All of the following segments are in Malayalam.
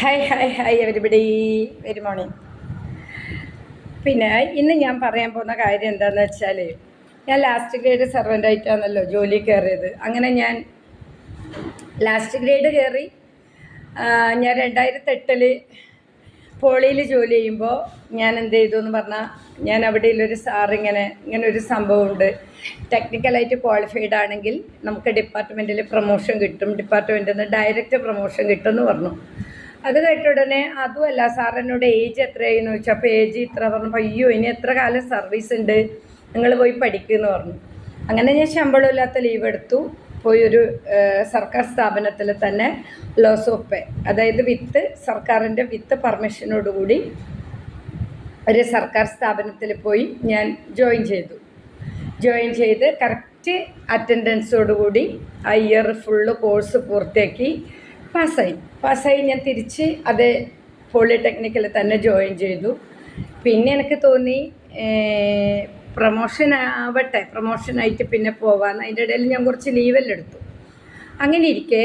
Hi hi hi everybody very morning പിന്നെ ഇന്ന് ഞാൻ പറയാൻ പോകുന്ന കാര്യം എന്താണെന്ന് വെച്ചാൽ ഞാൻ ലാസ്റ്റ് ഗ്രേഡ് സെർവന്റ് ആയിട്ടാണല്ലോ ജോലി കയറിയത്. അങ്ങനെ ഞാൻ ലാസ്റ്റ് ഗ്രേഡ് കയറി ഞാൻ രണ്ടായിരത്തി എട്ടിൽ പോളിയിൽ ജോലി ചെയ്യുമ്പോൾ ഞാൻ എന്ത് ചെയ്തു എന്ന് പറഞ്ഞാൽ ഞാൻ അവിടെ ഉള്ളൊരു സാർ ഇങ്ങനെ ഇങ്ങനെ ഒരു സംഭവമുണ്ട് ടെക്നിക്കലായിട്ട് ക്വാളിഫൈഡ് ആണെങ്കിൽ നമുക്ക് ഡിപ്പാർട്ട്മെന്റിൽ പ്രൊമോഷൻ കിട്ടും. ഡിപ്പാർട്ട്മെന്റിൽ നിന്ന് ഡയറക്റ്റ് പ്രൊമോഷൻ കിട്ടും എന്ന് പറഞ്ഞു. അത് കേട്ട ഉടനെ അതുമല്ല സാർ എന്നോട് ഏജ് എത്രയായിരുന്നു ചോദിച്ചു. അപ്പോൾ ഏജ് ഇത്ര പറഞ്ഞപ്പോൾ അയ്യോ ഇനി എത്ര കാലം സർവീസ് ഉണ്ട്? നിങ്ങൾ പോയി പഠിക്കുമെന്ന് പറഞ്ഞു. അങ്ങനെ ഞാൻ ശമ്പളമില്ലാത്ത ലീവ് എടുത്തു. പോയി ഒരു സർക്കാർ സ്ഥാപനത്തിൽ തന്നെ ലോസ് ഓഫ് പേ അതായത് വിത്ത് സർക്കാരിന്റെ വിത്ത് പെർമിഷനോടുകൂടി ഒരു സർക്കാർ സ്ഥാപനത്തിൽ പോയി ഞാൻ ജോയിൻ ചെയ്തു. ജോയിൻ ചെയ്ത് കറക്റ്റ് അറ്റൻഡൻസോടുകൂടി ആ ഇയർ ഫുള്ള് കോഴ്സ് പൂർത്തിയാക്കി. പാസ്സായി. പാസ്സായി ഞാൻ തിരിച്ച് അതേ പോളിടെക്നിക്കിൽ തന്നെ ജോയിൻ ചെയ്തു. പിന്നെ എനിക്ക് തോന്നി പ്രൊമോഷൻ ആവട്ടെ പ്രൊമോഷനായിട്ട് പിന്നെ പോവാന്ന്. അതിന്റെ ഇടയിൽ ഞാൻ കുറച്ച് ലീവെല്ലാം എടുത്തു. അങ്ങനെ ഇരിക്കെ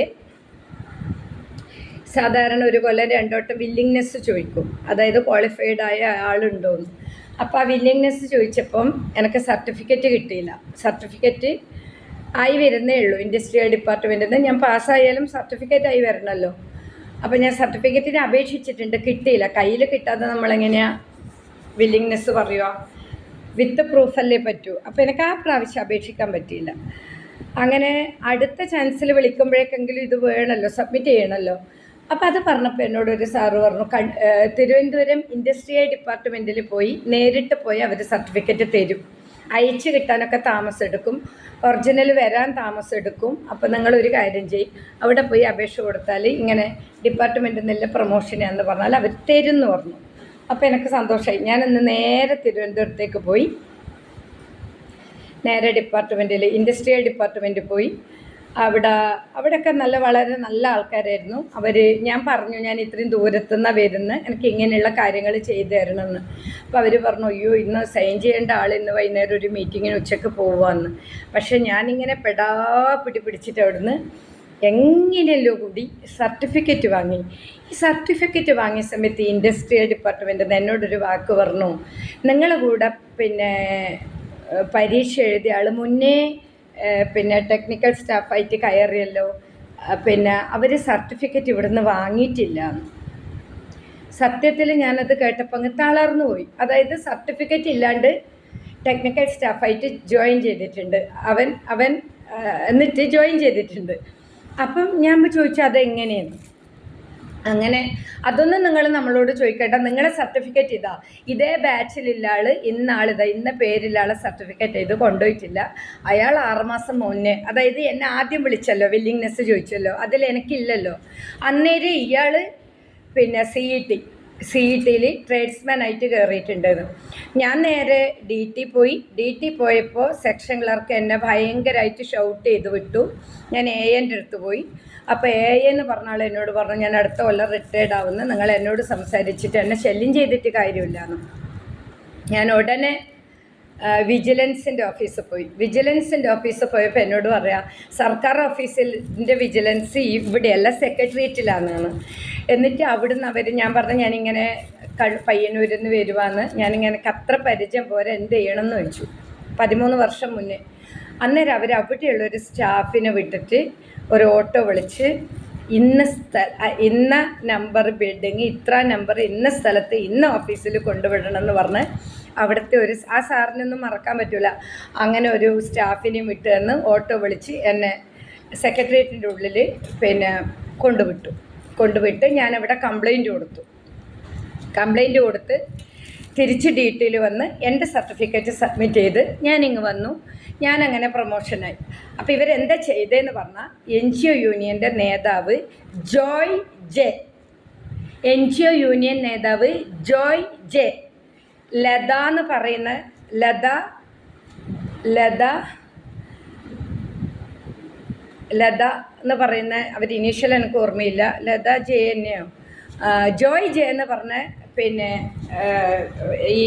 സാധാരണ ഒരു കൊല്ലം രണ്ടോട്ടം വില്ലിങ്നെസ് ചോദിക്കും. അതായത് ക്വാളിഫൈഡ് ആയ ആളുണ്ടോന്ന്. അപ്പോൾ ആ വില്ലിങ്നെസ് ചോദിച്ചപ്പം എനിക്ക് സർട്ടിഫിക്കറ്റ് കിട്ടിയില്ല. സർട്ടിഫിക്കറ്റ് ആയി വരുന്നേ ഉള്ളൂ. ഇൻഡസ്ട്രിയൽ ഡിപ്പാർട്ട്മെന്റിൽ നിന്ന് ഞാൻ പാസ്സായാലും സർട്ടിഫിക്കറ്റ് ആയി വരണമല്ലോ അപ്പോൾ ഞാൻ സർട്ടിഫിക്കറ്റിന് അപേക്ഷിച്ചിട്ടുണ്ട്. കിട്ടിയില്ല. കയ്യിൽ കിട്ടാതെ നമ്മളെങ്ങനെയാണ് വില്ലിങ്നെസ് പറയുക? വിത്ത് പ്രൂഫല്ലേ പറ്റൂ. അപ്പോൾ എനിക്ക് ആ പ്രാവശ്യം അപേക്ഷിക്കാൻ പറ്റിയില്ല. അങ്ങനെ അടുത്ത ചാൻസിൽ വിളിക്കുമ്പോഴേക്കെങ്കിലും ഇത് വേണമല്ലോ സബ്മിറ്റ് ചെയ്യണമല്ലോ അപ്പോൾ അത് പറഞ്ഞപ്പോൾ എന്നോട് ഒരു സാറ് പറഞ്ഞു തിരുവനന്തപുരം ഇൻഡസ്ട്രിയൽ ഡിപ്പാർട്ട്മെന്റിൽ പോയി നേരിട്ട് പോയി അവർ സർട്ടിഫിക്കറ്റ് തരും. അയച്ചു കിട്ടാനൊക്കെ താമസം എടുക്കും ഒറിജിനൽ വരാൻ താമസം എടുക്കും അപ്പോൾ ഒരു കാര്യം ചെയ്യും. അവിടെ പോയി അപേക്ഷ കൊടുത്താൽ ഇങ്ങനെ ഡിപ്പാർട്ട്മെന്റിൽ നിന്നുള്ള പ്രൊമോഷനാന്ന് പറഞ്ഞാൽ അവർ തരും എന്ന് പറഞ്ഞു. അപ്പോൾ എനിക്ക് സന്തോഷമായി ഞാനിന്ന് നേരെ തിരുവനന്തപുരത്തേക്ക് പോയി. നേരെ ഡിപ്പാർട്ട്മെന്റിൽ ഇൻഡസ്ട്രിയൽ ഡിപ്പാർട്ട്മെന്റിൽ പോയി. അവിടെ അവിടെയൊക്കെ നല്ല വളരെ നല്ല ആൾക്കാരായിരുന്നു. അവർ ഞാൻ പറഞ്ഞു ഞാൻ ഇത്രയും ദൂരത്തുനിന്ന് വരുന്നത് എനിക്ക് ഇങ്ങനെയുള്ള കാര്യങ്ങൾ ചെയ്തു തരണമെന്ന്. അപ്പോൾ അവർ പറഞ്ഞു അയ്യോ ഇന്ന് സൈൻ ചെയ്യേണ്ട ആൾ ഇന്ന് വൈകുന്നേരം ഒരു മീറ്റിങ്ങിന് ഉച്ചയ്ക്ക് പോവാമെന്ന് പക്ഷേ ഞാനിങ്ങനെ പെടാ പിടി പിടിച്ചിട്ട് അവിടുന്ന് എങ്ങനെയല്ലോ കൂടി സർട്ടിഫിക്കറ്റ് വാങ്ങി. ഈ സർട്ടിഫിക്കറ്റ് വാങ്ങിയ സമയത്ത് ഇൻഡസ്ട്രിയൽ ഡിപ്പാർട്ട്മെന്റ് എന്നോടൊരു വാക്ക് പറഞ്ഞു. നിങ്ങളുടെ കൂടെ പിന്നെ പരീക്ഷ എഴുതിയ ആൾ മുന്നേ പിന്നെ ടെക്നിക്കൽ സ്റ്റാഫായിട്ട് കയറിയല്ലോ. പിന്നെ അവർ സർട്ടിഫിക്കറ്റ് ഇവിടുന്ന് വാങ്ങിയിട്ടില്ല. സത്യത്തിൽ ഞാനത് കേട്ടപ്പോൾ അങ്ങ് തളർന്നു പോയി. അതായത് സർട്ടിഫിക്കറ്റ് ഇല്ലാണ്ട് ടെക്നിക്കൽ സ്റ്റാഫായിട്ട് ജോയിൻ ചെയ്തിട്ടുണ്ട്. അവൻ അവൻ എന്നിട്ട് ജോയിൻ ചെയ്തിട്ടുണ്ട്. അപ്പം ഞാൻ ചോദിച്ചു അതെങ്ങനെയാണ് അങ്ങനെ അതൊന്നും നിങ്ങൾ നമ്മളോട് ചോദിക്കട്ടെ നിങ്ങളുടെ സർട്ടിഫിക്കറ്റ് ഇതാ. ഇതേ ബാച്ചിലുള്ള ആൾ ഇന്ന ഇതാ ഇന്ന പേരിലുള്ള ആളെ സർട്ടിഫിക്കറ്റ് ഇത് കൊണ്ടുപോയിട്ടില്ല. അയാൾ ആറുമാസം മുന്നേ അതായത് എന്നെ ആദ്യം വിളിച്ചല്ലോ വില്ലിങ്നെസ് ചോദിച്ചല്ലോ. അതിൽ എനിക്കില്ലല്ലോ. അന്നേരം ഇയാൾ പിന്നെ C E T C E ടിയിൽ ട്രേഡ്സ്മാൻ ആയിട്ട് കയറിയിട്ടുണ്ടായിരുന്നു ഞാൻ നേരെ ഡി ടി പോയി. ഡി ടി പോയപ്പോൾ സെക്ഷൻ ക്ലർക്ക് എന്നെ ഭയങ്കരമായിട്ട് ഷൗട്ട് ചെയ്ത് വിട്ടു. ഞാൻ എ എന്റെ അടുത്ത് പോയി. അപ്പോൾ എ എന്ന് പറഞ്ഞ ആൾ എന്നോട് പറഞ്ഞു ഞാൻ അടുത്ത കൊല്ലം റിട്ടയർഡ് ആവുന്ന. നിങ്ങൾ എന്നോട് സംസാരിച്ചിട്ട് എന്നെ ശല്യം ചെയ്തിട്ട് കാര്യമില്ല എന്ന് ഞാൻ ഉടനെ വിജിലൻസിന്റെ ഓഫീസിൽ പോയി. വിജിലൻസിന്റെ ഓഫീസിൽ പോയപ്പോൾ എന്നോട് പറയാം സർക്കാർ ഓഫീസിന്റെ വിജിലൻസ് ഇവിടെയല്ല സെക്രട്ടേറിയറ്റിലാണെന്നാണ് എന്നിട്ട് അവിടുന്ന് അവർ ഞാൻ പറഞ്ഞ ഞാനിങ്ങനെ പയ്യന്നൂരിൽ നിന്ന് വരുവാന്ന്. ഞാനിങ്ങനെ അത്ര പരിചയം പോരെ എന്ത് ചെയ്യണമെന്ന് വെച്ചു പതിമൂന്ന് വർഷം മുന്നേ. അന്നേരം അവർ അവിടെയുള്ള ഒരു സ്റ്റാഫിനെ വിട്ടിട്ട് ഒരു ഓട്ടോ വിളിച്ച് ഇന്ന സ്ഥ ഇന്ന നമ്പർ ബിൽഡിങ് ഇത്ര നമ്പർ ഇന്ന സ്ഥലത്ത് ഇന്ന ഓഫീസിൽ കൊണ്ടുവിടണം എന്ന് പറഞ്ഞ് അവിടുത്തെ ഒരു ആ സാറിനൊന്നും മറക്കാൻ പറ്റില്ല അങ്ങനെ ഒരു സ്റ്റാഫിനെയും വിട്ടു തന്ന് ഓട്ടോ വിളിച്ച് എന്നെ സെക്രട്ടേറിയറ്റിന്റെ ഉള്ളിൽ പിന്നെ കൊണ്ടുവിട്ടു. കൊണ്ടുവിട്ട് ഞാനവിടെ കംപ്ലൈന്റ് കൊടുത്തു. കംപ്ലൈന്റ് കൊടുത്ത് തിരിച്ച് ഡീറ്റെയിൽ വന്ന് എന്റെ സർട്ടിഫിക്കറ്റ് സബ്മിറ്റ് ചെയ്ത് ഞാനിങ്ങ് വന്നു. ഞാനങ്ങനെ പ്രൊമോഷനായി അപ്പോൾ ഇവരെന്താ ചെയ്തതെന്ന് പറഞ്ഞാൽ എൻ ജി ഒ യൂണിയന്റെ നേതാവ് Joy J. N G O union നേതാവ് ജോയ് ജെ. ലത എന്ന് പറയുന്ന ലത ലത ലത എന്ന് പറയുന്ന അവർ ഇനീഷ്യൽ എനിക്ക് ഓർമ്മയില്ല. ലത ജെ എന്നെയോ? ജോയ് ജെ എന്ന് പറഞ്ഞ പിന്നെ ഈ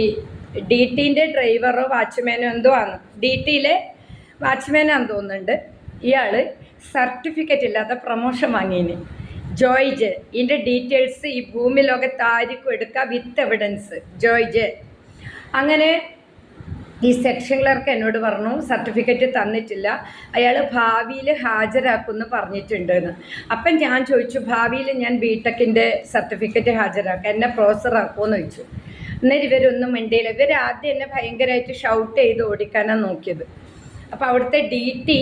ഡി ടീന്റെ ഡ്രൈവറോ വാച്ച്മാനോ എന്തോ ആണ്. ഡി ടിയിലെ വാച്ച്മാനാന്ന് തോന്നുന്നുണ്ട് ഇയാൾ സർട്ടിഫിക്കറ്റ് ഇല്ലാത്ത പ്രൊമോഷൻ വാങ്ങിയിന് ജോയ് ജെ. ഇതിന്റെ ഡീറ്റെയിൽസ് ഈ ഭൂമി ലോകത്ത് ആർക്കും എടുക്കാം. With evidence Joy J. അങ്ങനെ ഈ സെക്ഷൻ ക്ലർക്ക് എന്നോട് പറഞ്ഞു സർട്ടിഫിക്കറ്റ് തന്നിട്ടില്ല. അയാൾ ഭാവിയിൽ ഹാജരാക്കുമെന്ന് പറഞ്ഞിട്ടുണ്ടെന്ന്. അപ്പം ഞാൻ ചോദിച്ചു ഭാവിയിൽ ഞാൻ ബി ടെക്കിന്റെ സർട്ടിഫിക്കറ്റ് ഹാജരാക്കാം. എന്നെ പ്രോസറാക്കുമെന്ന് ചോദിച്ചു. എന്നാൽ ഇവരൊന്നും മിണ്ടിയില്ല ഇവർ ആദ്യം എന്നെ ഭയങ്കരമായിട്ട് ഷൗട്ട് ചെയ്ത് ഓടിക്കാനാണ് നോക്കിയത്. അപ്പോൾ അവിടുത്തെ ഡി ടി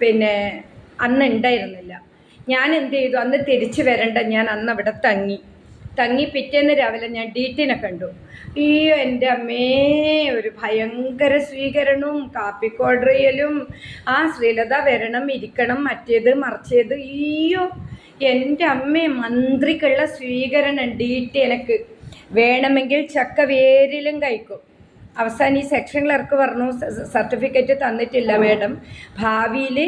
പിന്നെ അന്ന് ഉണ്ടായിരുന്നില്ല. ഞാൻ എന്ത് ചെയ്തു? അന്ന് തിരിച്ചു വരണ്ട. ഞാൻ അന്ന് അവിടെ തങ്ങി. തങ്ങി പിറ്റേന്ന് രാവിലെ ഞാൻ ഡി ടിനെ കണ്ടു. ഈ എന്റെ അമ്മേ ഒരു ഭയങ്കര സ്വീകരണവും കാപ്പിക്ക് ഓർഡർ ചെയ്യലും ആ ശ്രീലത വരണം ഇരിക്കണം മറ്റേത് മറിച്ചത്. അയ്യോ എന്റെ അമ്മേ മന്ത്രിക്കുള്ള സ്വീകരണം ഡി ടി എനക്ക്. വേണമെങ്കിൽ ചക്ക വേരിലും കഴിക്കും. അവസാനം ഈ സെക്ഷൻ ക്ലർക്ക് പറഞ്ഞു സർട്ടിഫിക്കറ്റ് തന്നിട്ടില്ല മേഡം. ഭാവിയിൽ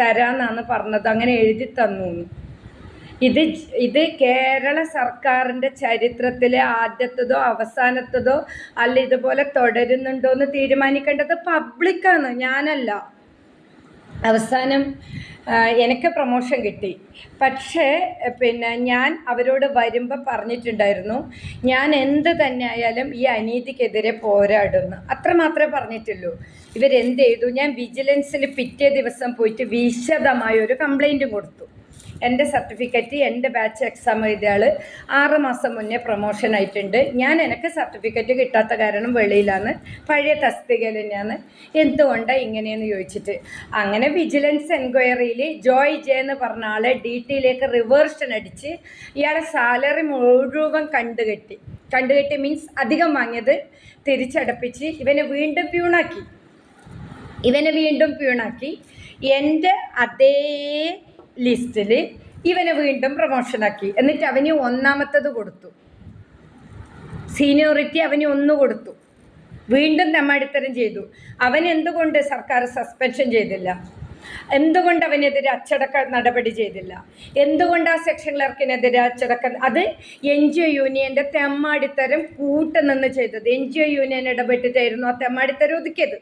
തരാമെന്നാണ് പറഞ്ഞത്. അങ്ങനെ എഴുതി തന്നു. ഇത് ഇത് കേരള സർക്കാരിന്റെ ചരിത്രത്തിലെ ആദ്യത്തതോ അവസാനത്തതോ അല്ല ഇതുപോലെ തുടരുന്നുണ്ടോ എന്ന് തീരുമാനിക്കേണ്ടത് പബ്ലിക്കാണ് ഞാനല്ല. അവസാനം എനിക്ക് പ്രൊമോഷൻ കിട്ടി. പക്ഷേ പിന്നെ ഞാൻ അവരോട് വരുമ്പോൾ പറഞ്ഞിട്ടുണ്ടായിരുന്നു ഞാൻ എന്ത് തന്നെ ആയാലും ഈ അനീതിക്കെതിരെ പോരാടുന്നു. അത്ര മാത്രമേ പറഞ്ഞിട്ടുള്ളൂ. ഇവരെന്ത് ചെയ്തു? ഞാൻ വിജിലൻസിൽ പിറ്റേ ദിവസം പോയിട്ട് വിശദമായ ഒരു കംപ്ലൈന്റും കൊടുത്തു. എന്റെ സർട്ടിഫിക്കറ്റ് എന്റെ ബാച്ച് എക്സാം എഴുതിയ ആറ് മാസം മുന്നേ പ്രൊമോഷൻ ആയിട്ടുണ്ട്. ഞാൻ എനിക്ക് സർട്ടിഫിക്കറ്റ് കിട്ടാത്ത കാരണം വെളിയിലാണ്. പഴയ തസ്തികയിൽ തന്നെയാണ്. എന്തുകൊണ്ടാണ് ഇങ്ങനെയെന്ന് ചോദിച്ചിട്ട്. അങ്ങനെ വിജിലൻസ് എൻക്വയറിയിൽ ജോയ് ജെ എന്ന് പറഞ്ഞ ആളെ ഡി ടിയിലേക്ക് റിവേർഷൻ അടിച്ച് ഇയാളെ സാലറി മുഴുവൻ കണ്ടുകെട്ടി. കണ്ടുകെട്ടി മീൻസ് അധികം വാങ്ങിയത് തിരിച്ചടപ്പിച്ച് ഇവനെ വീണ്ടും പ്യൂണാക്കി. ഇവനെ വീണ്ടും പ്യൂണാക്കി. എന്റെ അതേ ലിസ്റ്റിൽ ഇവനെ വീണ്ടും പ്രൊമോഷനാക്കി. എന്നിട്ട് അവന് ഒന്നാമത്തത് കൊടുത്തു. സീനിയോറിറ്റി അവന് ഒന്ന് കൊടുത്തു. വീണ്ടും നമ്മടിത്തരം ചെയ്തു. അവൻ എന്തുകൊണ്ട് സർക്കാർ സസ്പെൻഷൻ ചെയ്തില്ല? എന്തുകൊണ്ട് അവനെതിരെ അച്ചടക്ക നടപടി ചെയ്തില്ല? എന്തുകൊണ്ട് ആ സെക്ഷൻ ക്ലർക്കിനെതിരെ അച്ചടക്ക അത് എൻ ജി ഒ യൂണിയന്റെ തെമ്മാടിത്തരം കൂട്ടുനിന്ന് ചെയ്തത്. എൻ ജി ഒ യൂണിയൻ ഇടപെട്ടിട്ടായിരുന്നു ആ തെമ്മാടിത്തരം ഒതുക്കിയത്.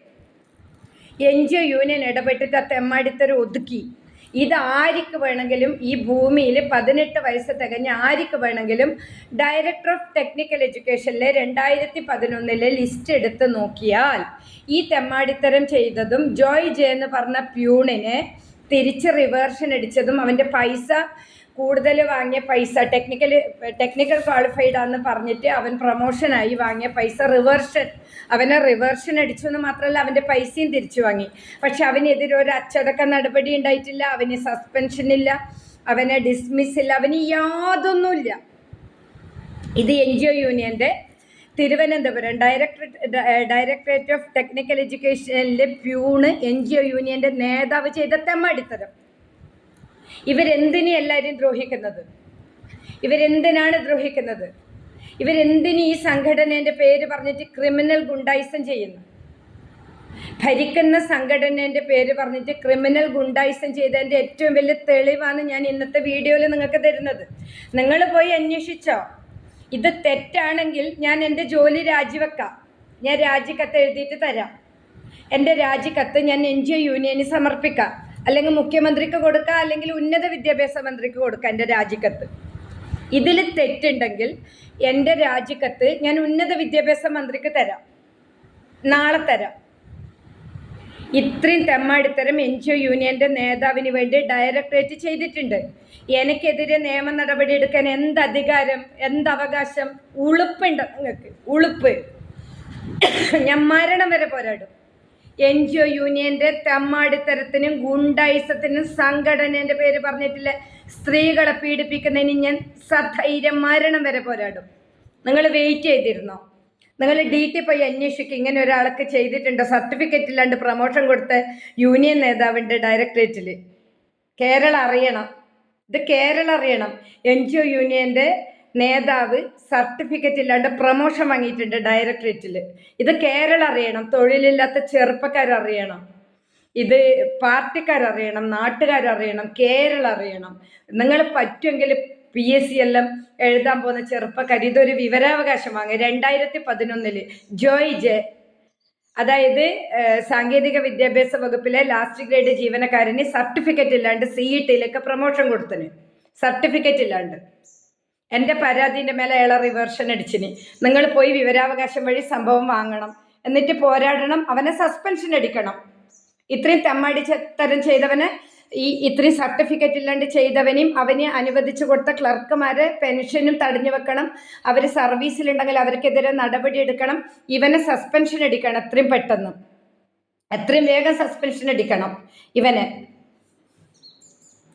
എൻ ജി ഒ യൂണിയൻ ഇടപെട്ടിട്ട് ആ തെമ്മാടിത്തരം ഒതുക്കി. ഇത് ആർക്ക് വേണമെങ്കിലും ഈ ഭൂമിയിൽ പതിനെട്ട് വയസ്സ് തികഞ്ഞ ആർക്ക് വേണമെങ്കിലും ഡയറക്ടർ ഓഫ് ടെക്നിക്കൽ എഡ്യൂക്കേഷനിലെ രണ്ടായിരത്തി പതിനൊന്നിലെ ലിസ്റ്റ് എടുത്ത് നോക്കിയാൽ ഈ തെമ്മാടിത്തരം ചെയ്തതും ജോയ് ജെ എന്ന് പറഞ്ഞ പ്യൂണിനെ തിരിച്ച് റിവേർഷൻ അടിച്ചതും അവന്റെ പൈസ കൂടുതൽ വാങ്ങിയ പൈസ ടെക്നിക്കൽ ടെക്നിക്കൽ ക്വാളിഫൈഡ് ആണെന്ന് പറഞ്ഞിട്ട് അവൻ പ്രൊമോഷനായി വാങ്ങിയ പൈസ റിവേർഷൻ അവനെ റിവേർഷൻ അടിച്ചു എന്ന് മാത്രമല്ല അവന്റെ പൈസയും തിരിച്ചു വാങ്ങി. പക്ഷെ അവനെതിരെ ഒരു അച്ചടക്ക നടപടി ഉണ്ടായിട്ടില്ല അവന് സസ്പെൻഷൻ ഇല്ല അവനെ ഡിസ്മിസ് ഇല്ല അവന് യാതൊന്നുമില്ല. ഇത് എൻ ജി ഒ യൂണിയന്റെ Thiruvananthapuram directorate directorate of technical എഡ്യൂക്കേഷനിലെ peon N G O യൂണിയന്റെ നേതാവ് ചെയ്ത തെമ്മടിത്തരം. ഇവരെന്തിനെ എല്ലാവരും ദ്രോഹിക്കുന്നത്? ഇവരെന്തിനാണ് ദ്രോഹിക്കുന്നത്? ഇവരെന്തിന് ഈ സംഘടനേന്റെ പേര് പറഞ്ഞിട്ട് ക്രിമിനൽ ഗുണ്ടായിസം ചെയ്യുന്നു? ഭരിക്കുന്ന സംഘടനേന്റെ പേര് പറഞ്ഞിട്ട് ക്രിമിനൽ ഗുണ്ടായിസം ചെയ്തതിന്റെ ഏറ്റവും വലിയ തെളിവാണ് ഞാൻ ഇന്നത്തെ വീഡിയോയിൽ നിങ്ങൾക്ക് തരുന്നത്. നിങ്ങൾ പോയി അന്വേഷിച്ചോ? ഇത് തെറ്റാണെങ്കിൽ ഞാൻ എന്റെ ജോലി രാജിവെക്കാം. ഞാൻ രാജിക്കത്ത് എഴുതിയിട്ട് തരാം. എന്റെ രാജിക്കത്ത് ഞാൻ എൻ ജി ഒ യൂണിയന് സമർപ്പിക്കാം. അല്ലെങ്കിൽ മുഖ്യമന്ത്രിക്ക് കൊടുക്കുക അല്ലെങ്കിൽ ഉന്നത വിദ്യാഭ്യാസ മന്ത്രിക്ക് കൊടുക്കുക എന്റെ രാജിക്കത്ത്. ഇതിൽ തെറ്റുണ്ടെങ്കിൽ എന്റെ രാജിക്കത്ത് ഞാൻ ഉന്നത വിദ്യാഭ്യാസ മന്ത്രിക്ക് തരാം. നാളെ തരാം. ഇത്രയും തെമ്മാടിത്തരം എൻ ജി ഒ യൂണിയന്റെ നേതാവിന് വേണ്ടി ഡയറക്ടറേറ്റ് ചെയ്തിട്ടുണ്ട്. എനിക്കെതിരെ നിയമ നടപടി എടുക്കാൻ എന്ത് അധികാരം എന്ത് അവകാശം? ഉളുപ്പുണ്ട് നിങ്ങൾക്ക് ഉളുപ്പ്. ഞാൻ മരണം വരെ പോരാടും. എൻ ജി ഒ യൂണിയന്റെ തെമ്മാടിത്തരത്തിനും ഗുണ്ടായിസത്തിനും സംഘടനേന്റെ പേര് പറഞ്ഞിട്ടില്ല. സ്ത്രീകളെ പീഡിപ്പിക്കുന്നതിന് ഞാൻ സധൈര്യം മരണം വരെ പോരാടും. നിങ്ങൾ വെയിറ്റ് ചെയ്തിരുന്നോ? നിങ്ങൾ ഡി ടി പോയി അന്വേഷിക്കുക ഇങ്ങനെ ഒരാൾക്ക് ചെയ്തിട്ടുണ്ടോ. സർട്ടിഫിക്കറ്റ് ഇല്ലാണ്ട് പ്രൊമോഷൻ കൊടുത്ത യൂണിയൻ നേതാവിന്റെ ഡയറക്ടറേറ്റിൽ കേരളം അറിയണം. ഇത് കേരളം അറിയണം. എൻ ജി ഒ യൂണിയന്റെ നേതാവ് സർട്ടിഫിക്കറ്റ് ഇല്ലാണ്ട് പ്രമോഷൻ വാങ്ങിയിട്ടുണ്ട് ഡയറക്ടറേറ്റിൽ. ഇത് കേരളം അറിയണം തൊഴിലില്ലാത്ത ചെറുപ്പക്കാരറിയണം ഇത് പാർട്ടിക്കാരറിയണം നാട്ടുകാരറിയണം കേരളം അറിയണം. നിങ്ങൾ പറ്റുമെങ്കിൽ പി എസ് സി എല്ലാം എഴുതാൻ പോകുന്ന ചെറുപ്പക്കാർ ഇതൊരു വിവരാവകാശം വാങ്ങി. രണ്ടായിരത്തി പതിനൊന്നിൽ ജോയ് ജെ അതായത് സാങ്കേതിക വിദ്യാഭ്യാസ വകുപ്പിലെ ലാസ്റ്റ് ഗ്രേഡ് ജീവനക്കാരന് സർട്ടിഫിക്കറ്റ് ഇല്ലാണ്ട് സി ഇ ടിയിലൊക്കെ പ്രൊമോഷൻ കൊടുത്തിന്. സർട്ടിഫിക്കറ്റ് ഇല്ലാണ്ട്. എന്റെ പരാതിന്റെ മേലെ അയാളെ റിവേർഷൻ അടിച്ചിന്. നിങ്ങൾ പോയി വിവരാവകാശം വഴി സംഭവം വാങ്ങണം. എന്നിട്ട് പോരാടണം. അവനെ സസ്പെൻഷൻ അടിക്കണം. ഇത്രയും തെമ്മാടി തരം ചെയ്തവനെ ഈ ഇത്രയും സർട്ടിഫിക്കറ്റ് ഇല്ലാണ്ട് ചെയ്തവനെയും അവനെ അനുവദിച്ചു കൊടുത്ത ക്ലർക്കുമാരെ പെൻഷനും തടഞ്ഞു വെക്കണം. അവർ സർവീസിലുണ്ടെങ്കിൽ അവർക്കെതിരെ നടപടി എടുക്കണം. ഇവനെ സസ്പെൻഷൻ അടിക്കണം. എത്രയും പെട്ടെന്ന്. എത്രയും വേഗം സസ്പെൻഷൻ അടിക്കണം. ഇവനെ.